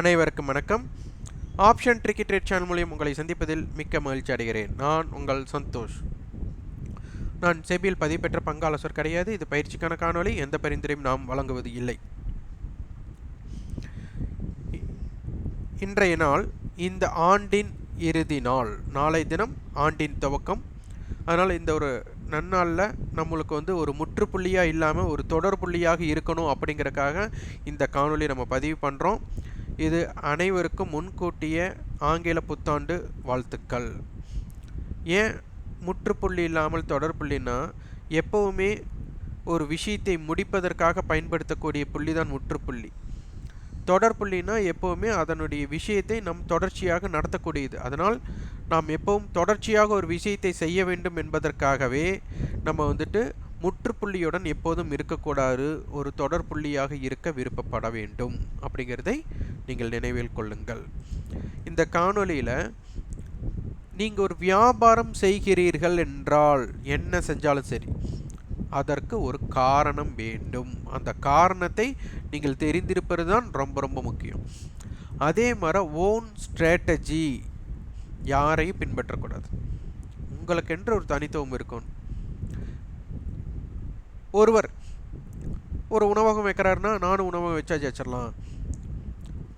அனைவருக்கும் வணக்கம். Option tricky trade channel மூலியம் உங்களை சந்திப்பதில் மிக்க மகிழ்ச்சி அடைகிறேன். நான் உங்கள் சந்தோஷ். நான் செபியில் பதிவு பெற்ற பங்காளசர் கிடையாது. இது பயிற்சிக்கான காணொளி. எந்த பரிந்துரையும் நாம் வழங்குவது இல்லை. இன்றைய நாள் இந்த ஆண்டின் இறுதி நாள். நாளை தினம் ஆண்டின் துவக்கம். அதனால் இந்த ஒரு நன்னாளில் நம்மளுக்கு வந்து ஒரு முற்றுப்புள்ளியாக இல்லாமல் ஒரு தொடர் புள்ளியாக இருக்கணும் அப்படிங்கறக்காக இந்த காணொளி நம்ம பதிவு பண்ணுறோம் இது அனைவருக்கும் முன்கூட்டிய ஆங்கில புத்தாண்டு வாழ்த்துக்கள். ஏன் முற்றுப்புள்ளி இல்லாமல் தொடர்புள்ளின்னா எப்போவுமே ஒரு விஷயத்தை முடிப்பதற்காக பயன்படுத்தக்கூடிய புள்ளி தான் முற்றுப்புள்ளி. தொடர்புள்ளினா எப்போவுமே அதனுடைய விஷயத்தை நம் தொடர்ச்சியாக நடத்தக்கூடியது. அதனால் நாம் எப்பவும் தொடர்ச்சியாக ஒரு விஷயத்தை செய்ய வேண்டும் என்பதற்காகவே நம்ம வந்துட்டு முற்றுப்புள்ளியுடன் எப்போதும் இருக்கக்கூடாது ஒரு தொடர் புள்ளியாக இருக்க விருப்பப்பட வேண்டும். அப்படிங்கிறதை நீங்கள் நினைவில் கொள்ளுங்கள். இந்த காணொளியில் நீங்கள் ஒரு வியாபாரம் செய்கிறீர்கள் என்றால் என்ன செஞ்சாலும் சரி அதற்கு ஒரு காரணம் வேண்டும். அந்த காரணத்தை நீங்கள் தெரிந்திருப்பது தான் ரொம்ப ரொம்ப முக்கியம். அதே மாதிரி ஓன் ஸ்ட்ராட்டஜி யாரையும் பின்பற்றக்கூடாது. உங்களுக்கென்று ஒரு தனித்துவம் இருக்கும். ஒருவர் ஒரு உணவகம் வைக்கிறாருன்னா நானும் உணவகம் வச்சாச்சு வச்சிடலாம்.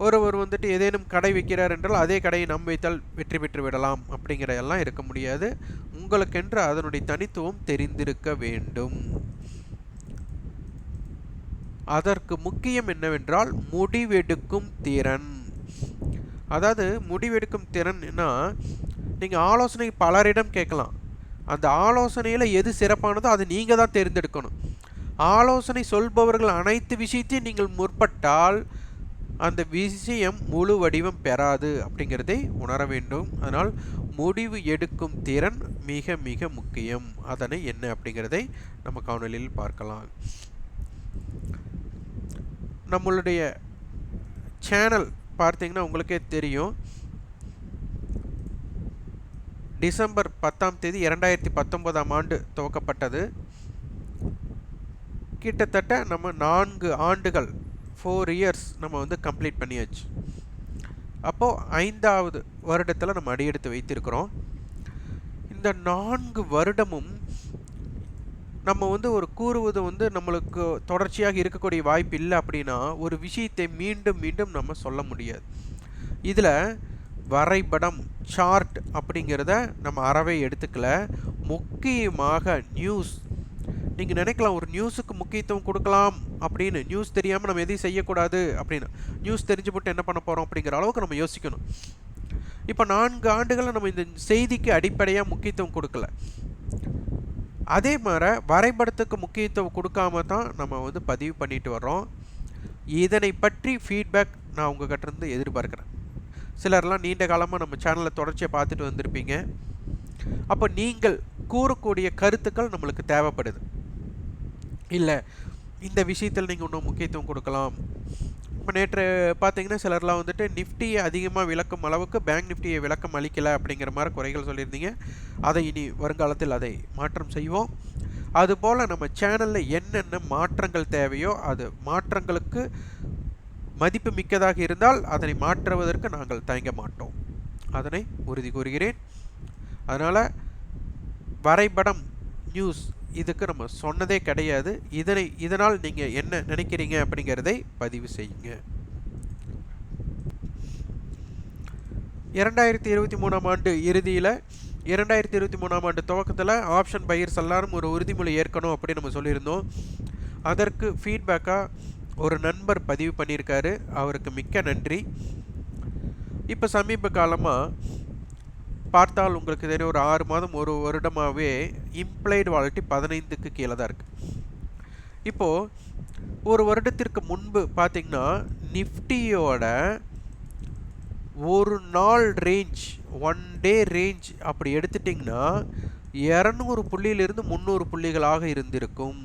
ஒருவர் வந்துட்டு ஏதேனும் கடை வைக்கிறார் என்றால் அதே கடையை நம் வைத்தால் வெற்றி பெற்று விடலாம் அப்படிங்கிற எல்லாம் இருக்க முடியாது. உங்களுக்கென்று அதனுடைய தனித்துவம் தெரிந்திருக்க வேண்டும். அதற்கு முக்கியம் என்னவென்றால் முடிவெடுக்கும் திறன். அதாவது முடிவெடுக்கும் திறன்னா நீங்கள் ஆலோசனை பலரிடம் கேட்கலாம். அந்த ஆலோசனையில் எது சிறப்பானதோ அதை நீங்கள் தான் தேர்ந்தெடுக்கணும். ஆலோசனை சொல்பவர்கள் அனைத்து விஷயத்தையும் நீங்கள் முற்பட்டால் அந்த விஷயம் முழு வடிவம் பெறாது அப்படிங்கிறதை உணர வேண்டும். அதனால் முடிவு எடுக்கும் திறன் மிக மிக முக்கியம். அதனை என்ன அப்படிங்கிறதை நம்ம காணொலியில் பார்க்கலாம். நம்மளுடைய சேனல் பார்த்தீங்கன்னா உங்களுக்கே தெரியும். டிசம்பர் பத்தாம் தேதி இரண்டாயிரத்தி பத்தொன்பதாம் ஆண்டு துவக்கப்பட்டது. கிட்டத்தட்ட நம்ம நான்கு ஆண்டுகள் ஃபோர் இயர்ஸ் நம்ம வந்து கம்ப்ளீட் பண்ணியாச்சு. அப்போது ஐந்தாவது வருடத்தில் நம்ம அடியெடுத்து வைத்திருக்கிறோம். இந்த நான்கு வருடமும் நம்ம வந்து ஒரு கூறுவது வந்து நம்மளுக்கு தொடர்ச்சியாக இருக்கக்கூடிய வாய்ப்பு இல்லை அப்படின்னா ஒரு விஷயத்தை மீண்டும் மீண்டும் நம்ம சொல்ல முடியாது. இதில் வரைபடம் சார்ட் அப்படிங்கிறத நம்ம அறவே எடுத்துக்கல. முக்கியமாக நியூஸ் நீங்கள் நினைக்கலாம் ஒரு நியூஸுக்கு முக்கியத்துவம் கொடுக்கலாம் அப்படின்னு நியூஸ் தெரியாமல் நம்ம எதையும் செய்யக்கூடாது அப்படின்னு. நியூஸ் தெரிஞ்சு போட்டு என்ன பண்ண போகிறோம் அப்படிங்கிற அளவுக்கு நம்ம யோசிக்கணும். இப்போ நான்கு ஆண்டுகளில் நம்ம இந்த செய்திக்கு அடிப்படையாக முக்கியத்துவம் கொடுக்கல. அதே மாதிரி வரைபடத்துக்கு முக்கியத்துவம் கொடுக்காம தான் நம்ம வந்து பதிவு பண்ணிட்டு வர்றோம். இதனை பற்றி ஃபீட்பேக் நான் உங்ககிட்ட இருந்து எதிர்பார்க்குறேன். சிலர்லாம் நீண்ட காலமாக நம்ம சேனலை தொடர்ச்சியை பார்த்துட்டு வந்திருப்பீங்க. அப்போ நீங்கள் கூறக்கூடிய கருத்துக்கள் நம்மளுக்கு தேவைப்படுது. இல்லை இந்த விஷயத்தில் நீங்கள் இன்னும் முக்கியத்துவம் கொடுக்கலாம். இப்போ நேற்று பார்த்தீங்கன்னா சிலர்லாம் வந்துட்டு நிஃப்டியை அதிகமாக விளக்கும் அளவுக்கு பேங்க் நிஃப்டியை விளக்கம் அளிக்கலை அப்படிங்கிற மாதிரி குறைகள் சொல்லியிருந்தீங்க. அதை இனி வருங்காலத்தில் அதை மாற்றம் செய்வோம். அதுபோல் நம்ம சேனலில் என்னென்ன மாற்றங்கள் தேவையோ அது மாற்றங்களுக்கு மதிப்பு மிக்கதாக இருந்தால் அதனை மாற்றுவதற்கு நாங்கள் தயங்க மாட்டோம். அதனை உறுதி கூறுகிறேன். அதனால் வரைபடம் நியூஸ் இதுக்கு நம்ம சொன்னதே கிடையாது. இதனை இதனால் நீங்கள் என்ன நினைக்கிறீங்க அப்படிங்கிறதை பதிவு செய்யுங்க. இரண்டாயிரத்தி இருபத்தி மூணாம் ஆண்டு இறுதியில் இரண்டாயிரத்தி இருபத்தி மூணாம் ஆண்டு துவக்கத்தில் ஆப்ஷன் பையர்ஸ் எல்லாரும் ஒரு உறுதிமொழி ஏற்கணும் அப்படின்னு நம்ம சொல்லியிருந்தோம். அதற்கு ஃபீட்பேக்காக ஒரு நண்பர் பதிவு பண்ணியிருக்காரு. அவருக்கு மிக்க நன்றி. இப்போ சமீப காலமாக பார்த்தால் உங்களுக்கு தெரியும் ஒரு ஆறு மாதம் ஒரு வருடமாகவே இம்ப்ளைடு வாலிட்டி பதினைந்துக்கு கீழே தான் இருக்குது இப்போது ஒரு வருடத்திற்கு முன்பு பார்த்திங்கன்னா நிஃப்டியோட ஒரு நாள் ரேஞ்ச் ஒன் டே ரேஞ்ச் அப்படி எடுத்துட்டிங்கன்னா இரநூறு புள்ளியிலிருந்து முந்நூறு புள்ளிகளாக இருந்திருக்கும்.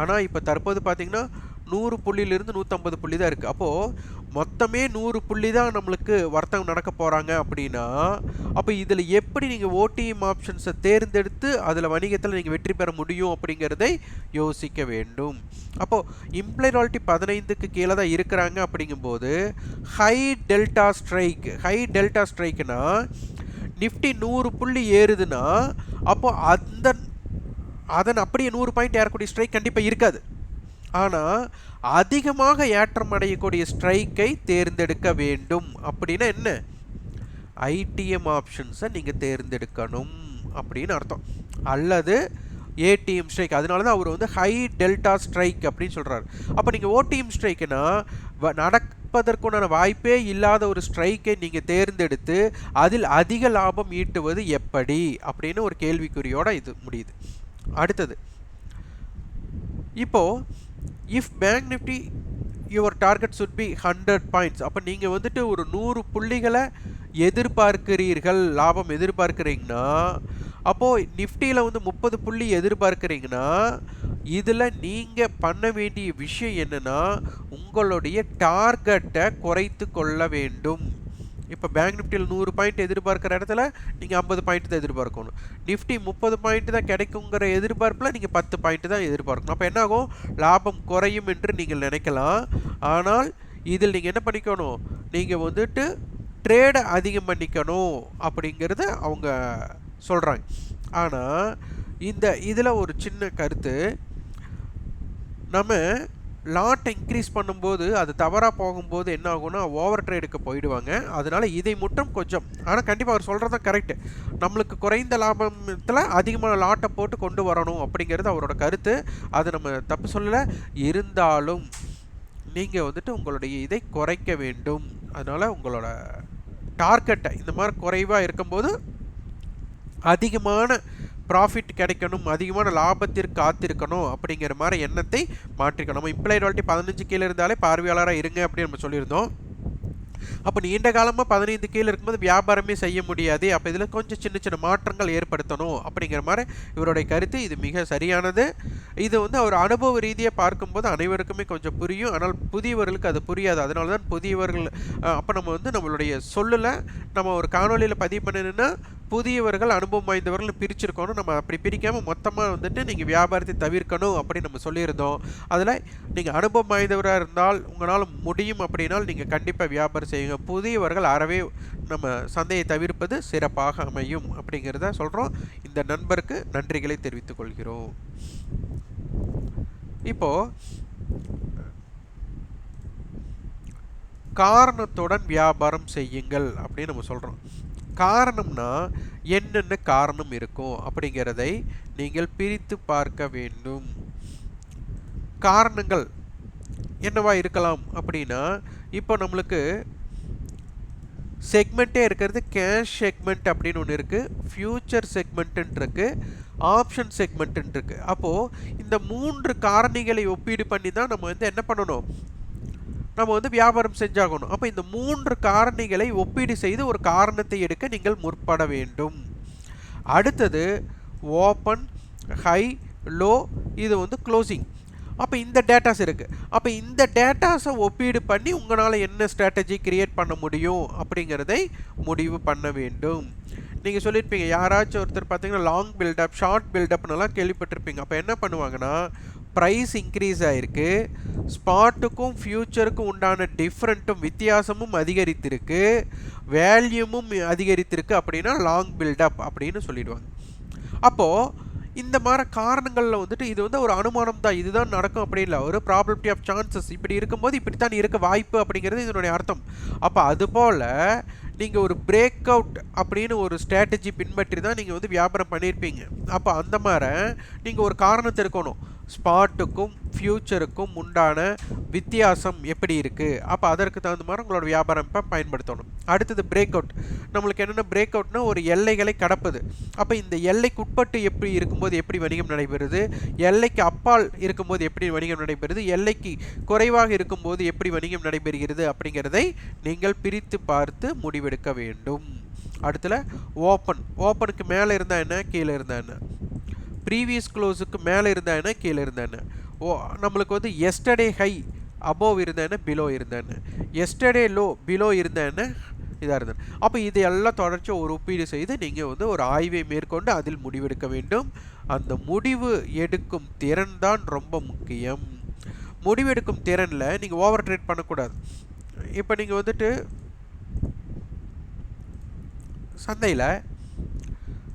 ஆனால் இப்போ தற்போது பார்த்தீங்கன்னா நூறு புள்ளியிலிருந்து நூற்றம்பது புள்ளி தான் இருக்குது அப்போது மொத்தமே நூறு புள்ளி தான் நம்மளுக்கு வர்த்தகம் நடக்க போகிறாங்க அப்படின்னா அப்போ இதில் எப்படி நீங்கள் ஓடிஎம் ஆப்ஷன்ஸை தேர்ந்தெடுத்து அதில் வணிகத்தில் நீங்கள் வெற்றி பெற முடியும் அப்படிங்கிறதை யோசிக்க வேண்டும். அப்போது இம்ப்ளைராலிட்டி பதினைந்துக்கு கீழே தான் இருக்கிறாங்க அப்படிங்கும்போது high delta strike high delta ஸ்ட்ரைக்குனா Nifty நூறு புள்ளி ஏறுதுன்னா அப்போது அந்த அதன் அப்படியே நூறு பாயிண்ட் ஏறக்கூடிய ஸ்ட்ரைக் கண்டிப்பாக இருக்காது. ஆனால் அதிகமாக ஏற்றம் அடையக்கூடிய ஸ்ட்ரைக்கை தேர்ந்தெடுக்க வேண்டும். அப்படின்னா என்ன? ஐடிஎம் ஆப்ஷன்ஸை நீங்கள் தேர்ந்தெடுக்கணும் அப்படின்னு அர்த்தம். அல்லது ஏடிஎம் ஸ்ட்ரைக் அதனால தான் அவர் வந்து ஹை டெல்டா ஸ்ட்ரைக் அப்படின்னு சொல்கிறார் அப்போ நீங்கள் ஓடிஎம் ஸ்ட்ரைக்குனா நடப்பதற்குண்டான வாய்ப்பே இல்லாத ஒரு ஸ்ட்ரைக்கை நீங்கள் தேர்ந்தெடுத்து அதில் அதிக லாபம் ஈட்டுவது எப்படி? அப்படின்னு ஒரு கேள்விக்குறியோட இது முடியுது. அடுத்தது இப்போது if bank Nifty your target should be hundred points அப்போ நீங்கள் வந்துட்டு ஒரு நூறு புள்ளிகளை எதிர்பார்க்கிறீர்கள் லாபம் எதிர்பார்க்குறீங்கன்னா அப்போது நிஃப்டியில் வந்து முப்பது புள்ளி எதிர்பார்க்குறீங்கன்னா இதில் நீங்கள் பண்ண வேண்டிய விஷயம் என்னென்னா உங்களுடைய டார்கெட்டை குறைத்து கொள்ள வேண்டும். இப்போ பேங்க் நிஃப்டியில் நூறு பாயிண்ட் எதிர்பார்க்குற இடத்துல நீங்கள் ஐம்பது பாயிண்ட் தான் எதிர்பார்க்கணும். நிஃப்டி முப்பது பாயிண்ட் தான் கிடைக்குங்கிற எதிர்பார்ப்பில் நீங்கள் பத்து பாயிண்ட் தான் எதிர்பார்க்கணும். அப்போ என்னாகும்? லாபம் குறையும் என்று நீங்கள் நினைக்கலாம். ஆனால் இதில் நீங்கள் என்ன பண்ணிக்கணும்? நீங்கள் வந்துட்டு ட்ரேடை அதிகம் பண்ணிக்கணும் அப்படிங்கிறத அவங்க சொல்கிறாங்க ஆனால் இந்த இதில் ஒரு சின்ன கருத்து. நம்ம லாட்டை இன்க்ரீஸ் பண்ணும்போது அது தவறாக போகும்போது என்ன ஆகும்னா ஓவர் ட்ரேடுக்கு போயிடுவாங்க. அதனால் இதை மட்டும் கொஞ்சம் ஆனால் கண்டிப்பாக அவர் சொல்கிறது தான் கரெக்டு நம்மளுக்கு குறைந்த லாபத்தில் அதிகமான லாட்டை போட்டு கொண்டு வரணும் அப்படிங்கிறது அவரோட கருத்து. அது நம்ம தப்பு சொல்லலை. இருந்தாலும் நீங்கள் வந்துட்டு உங்களுடைய இதை குறைக்க வேண்டும். அதனால் உங்களோட டார்கெட்டை இந்த மாதிரி குறைவாக இருக்கும்போது அதிகமான ப்ராஃபிட் கிடைக்கணும் அதிகமான லாபத்திற்கு காத்திருக்கணும் அப்படிங்கிற மாதிரி எண்ணத்தை மாற்றிக்கணும். நம்ம இம்ப்ளைட் வால்ட்டி பதினஞ்சு கீழே இருந்தாலே பார்வையாளராக இருங்க அப்படின்னு நம்ம சொல்லியிருந்தோம். அப்போ நீண்ட காலமாக பதினைந்து கீழே இருக்கும்போது வியாபாரமே செய்ய முடியாது. அப்போ இதில் கொஞ்சம் சின்ன சின்ன மாற்றங்கள் ஏற்படுத்தணும் அப்படிங்கிற மாதிரி இவருடைய கருத்து. இது மிக சரியானது. இது வந்து அவர் அனுபவ ரீதியாக பார்க்கும்போது அனைவருக்குமே கொஞ்சம் புரியும். ஆனால் புதியவர்களுக்கு அது புரியாது. அதனால தான் புதியவர்கள் அப்போ நம்ம வந்து நம்மளுடைய சொல்லில் நம்ம ஒரு காணொலியில் பதிவு பண்ணணுன்னா புதியவர்கள் அனுபவம் வாய்ந்தவர்கள் பிரிச்சிருக்கணும். நம்ம அப்படி பிரிக்காமல் மொத்தமாக வந்துட்டு நீங்கள் வியாபாரத்தை தவிர்க்கணும் அப்படின்னு நம்ம சொல்லியிருந்தோம். அதில் நீங்கள் அனுபவம் வாய்ந்தவராக இருந்தால் உங்களால் முடியும் அப்படின்னால் நீங்கள் கண்டிப்பாக வியாபாரம் செய்யுங்க. புதியவர்கள் அறவே நம்ம சந்தையை தவிர்ப்பது சிறப்பாக அமையும் அப்படிங்கிறத சொல்கிறோம் இந்த நண்பருக்கு நன்றிகளை தெரிவித்துக் கொள்கிறோம். இப்போது காரணத்துடன் வியாபாரம் செய்யுங்கள் அப்படின்னு நம்ம சொல்கிறோம் காரணம்னா என்னென்ன காரணம் இருக்கும் அப்படிங்கிறதை நீங்கள் பிரித்து பார்க்க வேண்டும். காரணங்கள் என்னவா இருக்கலாம் அப்படின்னா இப்போ நம்மளுக்கு செக்மெண்ட்டே இருக்கிறது கேஷ் செக்மெண்ட் அப்படின்னு ஒன்று இருக்குது ஃப்யூச்சர் செக்மெண்ட்டுன்னு இருக்குது ஆப்ஷன் செக்மெண்ட்டுன்னு இருக்குது அப்போது இந்த மூன்று காரணிகளை ஒப்பீடு பண்ணி தான் நம்ம வந்து என்ன பண்ணணும்? நம்ம வந்து வியாபாரம் செஞ்சாகணும். அப்போ இந்த மூன்று காரணிகளை ஒப்பீடு செய்து ஒரு காரணத்தை எடுக்க நீங்கள் முற்பட வேண்டும். அடுத்தது ஓப்பன் ஹை லோ இது வந்து க்ளோசிங் அப்போ இந்த டேட்டாஸ் இருக்குது அப்போ இந்த டேட்டாஸை ஒப்பீடு பண்ணி உங்களால் என்ன ஸ்ட்ராட்டஜி க்ரியேட் பண்ண முடியும் அப்படிங்கிறதை முடிவு பண்ண வேண்டும். நீங்கள் சொல்லியிருப்பீங்க யாராச்சும் ஒருத்தர் பார்த்தீங்கன்னா லாங் பில்டப் ஷார்ட் பில்டப்னெல்லாம் கேள்விப்பட்டிருப்பீங்க. அப்போ என்ன பண்ணுவாங்கன்னா ப்ரைஸ் இன்க்ரீஸ் ஆகிருக்கு ஸ்பாட்டுக்கும் ஃப்யூச்சருக்கும் உண்டான டிஃப்ரெண்ட்டும் வித்தியாசமும் அதிகரித்திருக்கு. வேல்யூமும் அதிகரித்திருக்கு அப்படின்னா லாங் பில்டப் அப்படின்னு சொல்லிடுவாங்க. அப்போது இந்த மாதிரி காரணங்களில் வந்துட்டு இது வந்து ஒரு அனுமானம் தான். இதுதான் நடக்கும் அப்படி இல்லை. ஒரு ப்ராபபிலிட்டி ஆஃப் சான்சஸ் இப்படி இருக்கும்போது இப்படித்தான் இருக்க வாய்ப்பு அப்படிங்கிறது இதனுடைய அர்த்தம். அப்போ அதுபோல் நீங்கள் ஒரு பிரேக் அவுட் அப்படின்னு ஒரு ஸ்ட்ராட்டஜி பின்பற்றி தான் நீங்கள் வந்து வியாபாரம் பண்ணியிருப்பீங்க. அப்போ அந்த மாதிரி நீங்கள் ஒரு காரணத்தை இருக்கணும் ஸ்பாட்டுக்கும் ஃப்யூச்சருக்கும் உண்டான வித்தியாசம் எப்படி இருக்குது அப்போ அதற்கு தகுந்த மாதிரி உங்களோட வியாபாரம் இப்போ பயன்படுத்தணும். அடுத்தது பிரேக் அவுட் நம்மளுக்கு என்னென்ன பிரேக் அவுட்னா ஒரு எல்லைகளை கடப்பது. அப்போ இந்த எல்லைக்கு உட்பட்டு எப்படி இருக்கும்போது எப்படி வணிகம் நடைபெறுது? எல்லைக்கு அப்பால் இருக்கும்போது எப்படி வணிகம் நடைபெறுது? எல்லைக்கு குறைவாக இருக்கும்போது எப்படி வணிகம் நடைபெறுகிறது? அப்படிங்கிறதை நீங்கள் பிரித்து பார்த்து முடிவெடுக்க வேண்டும். அடுத்தில் ஓப்பன் ஓப்பனுக்கு மேலே இருந்தால் என்ன? கீழே இருந்தால் என்ன? ப்ரீவியஸ் க்ளோஸுக்கு மேலே இருந்தா கீழே இருந்தா ஓ நம்மளுக்கு வந்து எஸ்டர்டே ஹை அபோவ் இருந்தா பிலோ இருந்தா எஸ்டர்டே லோ பிலோ இருந்தா இதாக இருந்தது அப்போ இது எல்லாம் தொடர்ச்சி ஒரு ஒப்பீடு செய்து நீங்கள் வந்து ஒரு ஆய்வை மேற்கொண்டு அதில் முடிவெடுக்க வேண்டும். அந்த முடிவு எடுக்கும் திறன் தான் ரொம்ப முக்கியம். முடிவெடுக்கும் திறனில் நீங்கள் ஓவர் ட்ரேட் பண்ணக்கூடாது. இப்போ நீங்கள் வந்துட்டு சந்தையில்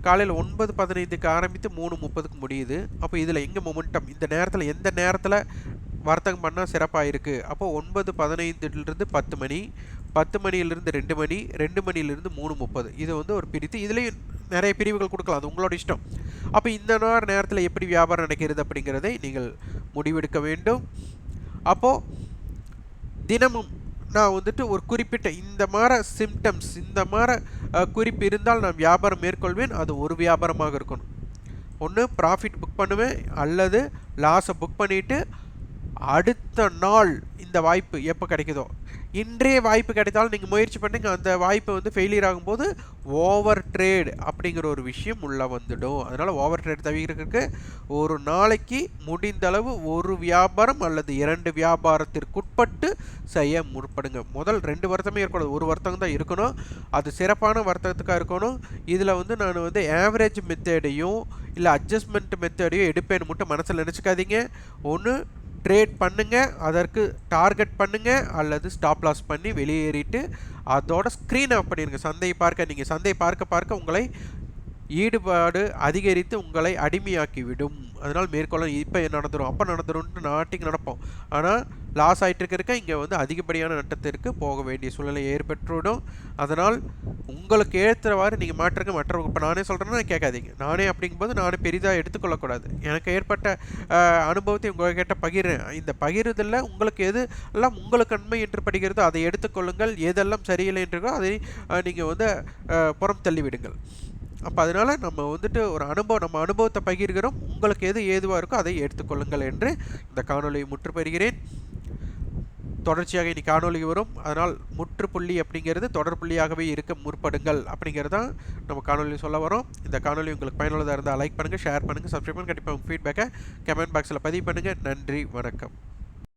காலையில் ஒன்பது பதினைந்துக்கு ஆரம்பித்து மூணு முப்பதுக்கு முடியுது. அப்போ இதில் எங்கே மொமெண்டம் இந்த நேரத்தில் எந்த நேரத்தில் வர்த்தகம் பண்ணால் சிறப்பாக இருக்குது அப்போ ஒன்பது பதினைந்துலேருந்து பத்து மணி பத்து மணியிலிருந்து ரெண்டு மணி ரெண்டு மணியிலிருந்து மூணு முப்பது. இது வந்து ஒரு பிரித்து இதுலேயும் நிறைய பிரிவுகள் கொடுக்கலாம். அது உங்களோட இஷ்டம். அப்போ இந்த நேர நேரத்தில் எப்படி வியாபாரம் நடக்கிறது அப்படிங்கிறதை நீங்கள் முடிவெடுக்க வேண்டும். அப்போது தினமும் நான் வந்துட்டு ஒரு குறிப்பிட்ட இந்த மாதிரி சிம்டம்ஸ் இந்த மாதிரி குறிப்பு இருந்தால் நான் வியாபாரம் மேற்கொள்வேன். அது ஒரு வியாபாரமாக இருக்கணும். ஒன்று ப்ராஃபிட் புக் பண்ணுவேன் அல்லது லாஸை புக் பண்ணிவிட்டு அடுத்த நாள் இந்த வாய்ப்பு எப்போ கிடைக்குதோ இன்றைய வாய்ப்பு கிடைத்தாலும் நீங்கள் முயற்சி பண்ணுங்க. அந்த வாய்ப்பு வந்து ஃபெயிலியர் ஆகும்போது ஓவர் ட்ரேட் அப்படிங்கிற ஒரு விஷயம் உள்ளே வந்துடும். அதனால் ஓவர் ட்ரேட் தவிர்க்கிறதுக்கு ஒரு நாளைக்கு முடிந்தளவு ஒரு வியாபாரம் அல்லது இரண்டு வியாபாரத்திற்குட்பட்டு செய்ய முற்படுங்க. முதல் ரெண்டு வருத்தமே இருக்கக்கூடாது. ஒரு வருத்தம் தான் இருக்கணும். அது சிறப்பான வர்த்தகத்துக்காக இருக்கணும். இதில் வந்து நான் வந்து ஆவரேஜ் மெத்தேடையும் இல்லை அட்ஜஸ்ட்மெண்ட் மெத்தேடையும் எடுப்பேன்னு மட்டும் மனசில் நினச்சிக்காதீங்க. ஒன்று ட்ரேட் பண்ணுங்கள் அதற்கு டார்கெட் பண்ணுங்கள் அல்லது ஸ்டாப் லாஸ் பண்ணி வெளியேறிட்டு அதோட ஸ்க்ரீன் ஆஃப் பண்ணிடுங்க சந்தையை பார்க்க நீங்கள் சந்தையை பார்க்க பார்க்க உங்களை ஈடுபாடு அதிகரித்து உங்களை அடிமையாக்கி விடும். அதனால் மேற்கொள்ள இப்போ நடந்துடும் அப்போ நடந்துரும்னு நாட்டிக்கு நடப்போம். ஆனால் லாஸ் ஆகிட்டு இருக்க இங்கே வந்து அதிகப்படியான நட்டத்திற்கு போக வேண்டிய சூழ்நிலை ஏற்பட்டுவிடும் அதனால் உங்களுக்கு ஏற்றவாறு நீங்கள் மாற்றுங்க மற்றவங்க இப்போ நானே சொல்கிறேன்னா கேட்காதீங்க. நானே அப்படிங்கும்போது நானே பெரிதாக எடுத்துக்கொள்ளக்கூடாது. எனக்கு ஏற்பட்ட அனுபவத்தை உங்கள்கிட்ட பகிர்றேன். இந்த பகிர்றதில் உங்களுக்கு எது எல்லாம் உங்களுக்கு நன்மை என்று படுகிறதோ அதை எடுத்துக்கொள்ளுங்கள். எதெல்லாம் சரியில்லை என்றோ அதை நீங்கள் வந்து புறம் தள்ளிவிடுங்கள். அப்போ அதனால் நம்ம வந்துட்டு ஒரு அனுபவம் நம்ம அனுபவத்தை பகிர்கிறோம். உங்களுக்கு எது ஏதுவாக இருக்கோ அதை எடுத்துக்கொள்ளுங்கள் என்று இந்த காணொலியை முற்று பெறுகிறேன் தொடர்ச்சியாக இனி காணொலி வரும். அதனால் முற்றுப்புள்ளி அப்படிங்கிறது தொடர்புள்ளியாகவே இருக்க முற்படுங்கள் அப்படிங்கிறது தான் நம்ம காணொலி சொல்ல வரோம். இந்த காணொலி உங்களுக்கு பயனுள்ளதாக இருந்தால் லைக் பண்ணுங்கள் ஷேர் பண்ணுங்கள் சப்ஸ்கிரைப் பண்ணுங்கள் கண்டிப்பாக உங்கள் ஃபீட்பேக்கை கமெண்ட் பாக்ஸில் பதிவு பண்ணுங்கள் நன்றி வணக்கம்.